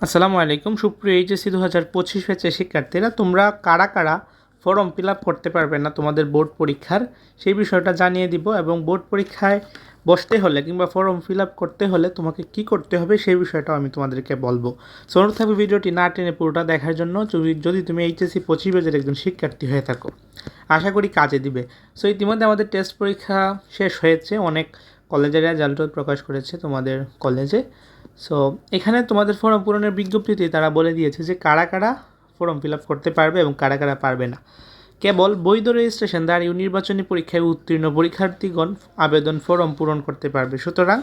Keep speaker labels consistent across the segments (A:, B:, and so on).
A: আসসালামু আলাইকুম। সুপ্রিয় এইচএসসি দু হাজার পঁচিশ ব্যাচের শিক্ষার্থীরা, তোমরা কারা কারা ফর্ম ফিল আপ করতে পারবে না তোমাদের বোর্ড পরীক্ষার? সেই বিষয়টা জানিয়ে দিব এবং বোর্ড পরীক্ষায় বসতে হলে কিংবা ফর্ম ফিল আপ করতে হলে তোমাকে কি করতে হবে সেই বিষয়টাও আমি তোমাদেরকে বলব। সোনর থাকবে ভিডিওটি না টেনে পুরোটা দেখার জন্য। যদি- যদি তুমি এইচএসসি পঁচিশ ব্যাচের একজন শিক্ষার্থী হয়ে থাকো, আশা করি কাজে দিবে। সো ইতিমধ্যে আমাদের টেস্ট পরীক্ষা শেষ হয়েছে। অনেক কলেজের রেজাল্টও প্রকাশ করেছে তোমাদের কলেজে। সো এখানে তোমাদের ফর্ম পূরণের বিজ্ঞপ্তিতে তারা বলে দিয়েছে যে কারা কারা ফর্ম ফিল আপ করতে পারবে এবং কারা কারা পারবে না। কেবল বৈধ রেজিস্ট্রেশন দাঁড়িয়ে নির্বাচনী পরীক্ষায় উত্তীর্ণ পরীক্ষার্থীগণ আবেদন ফর্ম পূরণ করতে পারবে। সুতরাং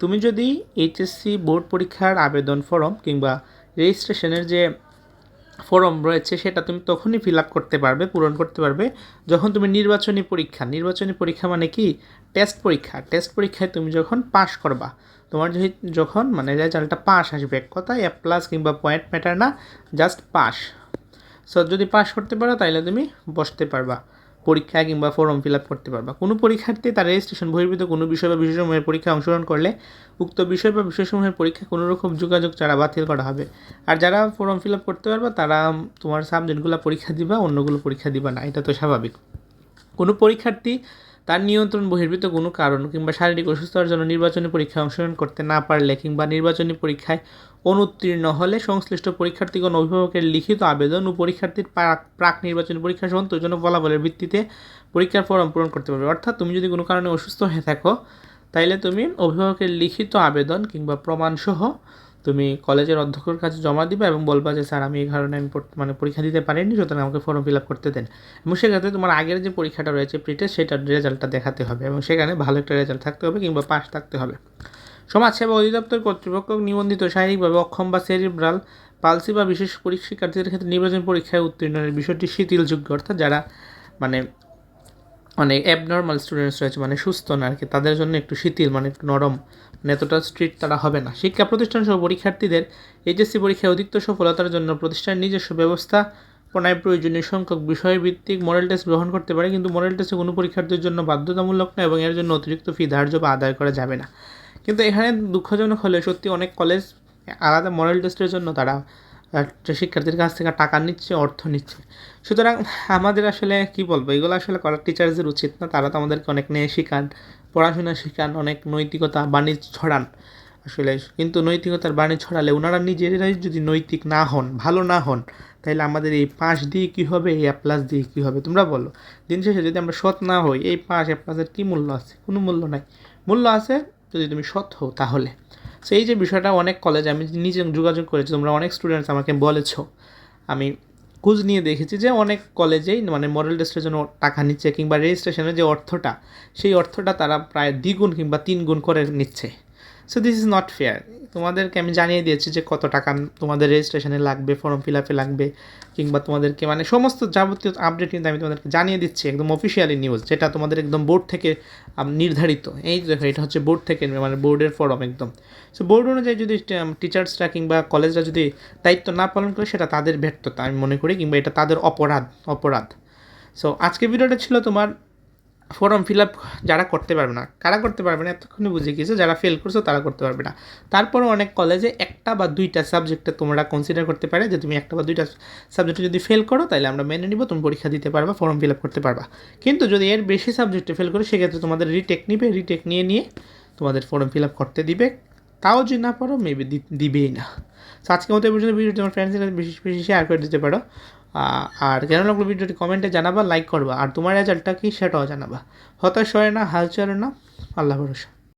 A: তুমি যদি এইচএসসি বোর্ড পরীক্ষার আবেদন ফর্ম কিংবা রেজিস্ট্রেশনের যে ফর্ম রয়েছে, সেটা তুমি তখনই ফিল আপ করতে পারবে, পূরণ করতে পারবে। যখন তুমি নির্বাচনী পরীক্ষা নির্বাচনী পরীক্ষা মানে কি? টেস্ট পরীক্ষা। টেস্ট পরীক্ষায় তুমি যখন পাশ করবা, তোমার যখন মানে রেজাল্টটা পাস আসবে, এক কথায় এ প্লাস কিংবা পয়েন্ট ম্যাটার না জাস্ট পাস সো যদি পাস করতে পারো তাহলে তুমি বসতে পারবা। পরীক্ষা কিংবা ফর্ম ফিল আপ করতে পারবা। কোনো পরীক্ষার্থী তার রেজিস্ট্রেশন বহির্ভূত কোনো বিষয় বা বিষয়সমূহের পরীক্ষা অংশগ্রহণ করলে উক্ত বিষয় বা বিষয়সমূহের পরীক্ষা কোনো রকম যোগাযোগ ছাড়া বাতিল করা হবে। আর যারা ফর্ম ফিল আপ করতে পারবা, তারা তোমার সাবজেক্টগুলো পরীক্ষা দিবা, অন্যগুলো পরীক্ষা দিবা না। এটা তো স্বাভাবিক। কোনো পরীক্ষার্থী তার নিয়ন্ত্রণ বহির্ভূত কোনো কারণ কিংবা শারীরিক অসুস্থতার জন্য নির্বাচনী পরীক্ষায় অংশগ্রহণ করতে না পারলে কিংবা নির্বাচনী পরীক্ষায় অনুত্তীর্ণ হলে সংশ্লিষ্ট পরীক্ষার্থীগণ অভিভাবকের লিখিত আবেদন ও পরীক্ষার্থীর প্রাক নির্বাচনী পরীক্ষা সন্তোষজনক ফলাফলের ভিত্তিতে পরীক্ষার ফর্ম পূরণ করতে পারবে। অর্থাৎ তুমি যদি কোনো কারণে অসুস্থ হয়ে থাকো, তাইলে তুমি অভিভাবকের লিখিত আবেদন কিংবা প্রমাণসহ তুমি কলেজের অধ্যক্ষের কাছে জমা দিবে এবং বলবা যে, স্যার, আমি এই কারণে আমি মানে পরীক্ষা দিতে পারিনি, সুতরাং আমাকে ফর্ম ফিল আপ করতে দেন। এবং সেক্ষেত্রে তোমার আগের যে পরীক্ষাটা রয়েছে প্রিটেস্ট সেটার রেজাল্টটা দেখাতে হবে এবং সেখানে ভালো একটা রেজাল্ট থাকতে হবে কিংবা পাস থাকতে হবে। সমাজসেবা অধিদপ্তর কর্তৃপক্ষ নিবন্ধিত শারীরিকভাবে অক্ষম বা সেরিব্রাল পালসি বা বিশেষ পরীক্ষা শিক্ষার্থীদের ক্ষেত্রে নির্বাচন পরীক্ষায় উত্তীর্ণের বিষয়টি শিথিলযোগ্য, অর্থাৎ যারা মানে মানে অ্যাবনর্মাল স্টুডেন্টস রয়েছে মানে সুস্থ না আর কি তাদের জন্য একটু শিথিল মানে একটু নরম। মানে এতটা স্ট্রিক্ট তারা হবে না। শিক্ষা প্রতিষ্ঠান সহ পরীক্ষার্থীদের এইচএসসি পরীক্ষায় অধিক সফলতার জন্য প্রতিষ্ঠানের নিজস্ব ব্যবস্থা প্রণয় প্রয়োজনীয় সংখ্যক বিষয়ভিত্তিক মডেল টেস্ট গ্রহণ করতে পারে, কিন্তু মডেল টেস্টে কোনো পরীক্ষার্থীর জন্য বাধ্যতামূলক নয় এবং এর জন্য অতিরিক্ত ফি ধার্য বা আদায় করা যাবে না। কিন্তু এখানে দুঃখজনক হলে সত্যি অনেক কলেজ আলাদা মডেল টেস্টের জন্য তারা শিক্ষার্থীর কাছ থেকে টাকা নিচ্ছে, অর্থ নিচ্ছে। সুতরাং আমাদের আসলে কি বলব, এগুলো আসলে করার টিচার্সদের উচিত না, তারা তো আমাদেরকে অনেক নিয়ে শেখান, পড়াশোনা শেখান, অনেক নৈতিকতা বাণী ছড়ান আসলে। কিন্তু নৈতিকতার বাণী ছড়ালে ওনারা নিজেরাই যদি নৈতিক না হন, ভালো না হন, তাহলে আমাদের এই পাশ দিয়ে কী হবে, এই প্লাস দিয়ে কী হবে? তোমরা বলো। দিন শেষে যদি আমরা সৎ না হই, এই পাশ প্লাসের কী মূল্য আছে? কোনো মূল্য নাই। মূল্য আছে যদি তুমি সৎ হও তাহলে। সো এই যে বিষয়টা, অনেক কলেজে আমি নিজে যোগাযোগ করেছি, তোমরা অনেক স্টুডেন্টস আমাকে বলেছ। আমি খোঁজ নিয়ে দেখেছি যে অনেক কলেজেই মানে মডেল টেস্টের জন্য টাকা নিচ্ছে কিংবা রেজিস্ট্রেশনের যে অর্থটা, সেই অর্থটা তারা প্রায় দ্বিগুণ কিংবা তিন গুণ করে নিচ্ছে। So this is not fair তোমাদেরকে আমি জানিয়ে দিয়েছি যে কত টাকা তোমাদের রেজিস্ট্রেশনে লাগবে ফর্ম ফিল আপে লাগবে, কিংবা তোমাদেরকে মানে সমস্ত যাবতীয় আপডেট কিন্তু আমি তোমাদেরকে জানিয়ে দিচ্ছি একদম অফিসিয়ালি নিউজ যেটা তোমাদের একদম বোর্ড থেকে নির্ধারিত। এই দেখো এটা হচ্ছে বোর্ড থেকে মানে বোর্ডের ফর্ম একদম। সো বোর্ড অনুযায়ী যদি টিচার্সরা কিংবা কলেজরা যদি দায়িত্ব না পালন করে, সেটা তাদের ব্যর্থতা আমি মনে করি, কিংবা এটা তাদের অপরাধ অপরাধ। সো আজকের ভিডিওটা ছিল তোমার ফর্ম ফিল আপ যারা করতে পারবে না, কারা করতে পারবে না এতক্ষণে বুঝে গিয়েছে, যারা ফেল করছ তারা করতে পারবে না। তারপরও অনেক কলেজে একটা বা দুইটা সাবজেক্টে তোমরা কনসিডার করতে পারে যে তুমি একটা বা দুইটা সাবজেক্টে যদি ফেল করো তাহলে আমরা মেনে নিব, তুমি পরীক্ষা দিতে পারবা ফর্ম ফিল আপ করতে পারবা। কিন্তু যদি এর বেশি সাবজেক্টে ফেল করো, সেক্ষেত্রে তোমাদের রিটেক নিবে রিটেক নিয়ে নিয়ে তোমাদের ফর্ম ফিল আপ করতে দিবে। তাও যদি না পারো মেবি দিবেই না। তো আজকের মতো পর্যন্ত ভিডিও তোমার ফ্রেন্ডসের বেশি বেশি শেয়ার করে দিতে পারো। আর কেন লাগল ভিডিওটি কমেন্টে জানাবা লাইক করবা। আর তোমার রেজাল্টটা কি সেটাও জানাবা। হতাশ হয় না হাল চলে না, আল্লাহ ভরসা।